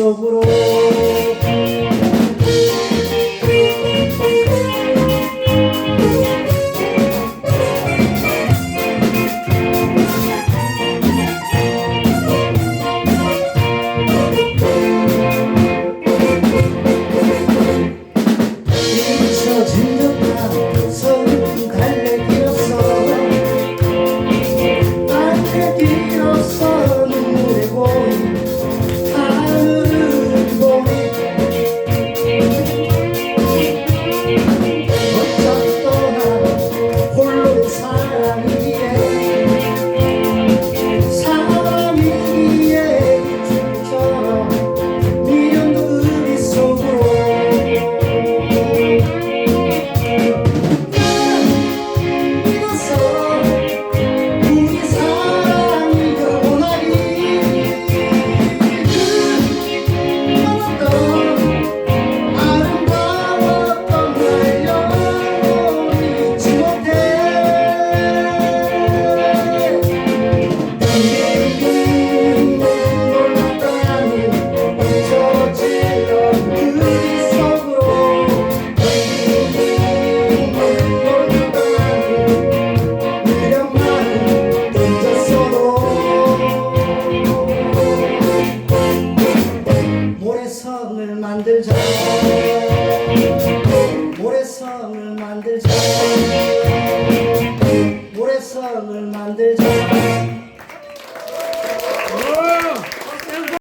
속으로 모래성을 만들자 모래성을 만들자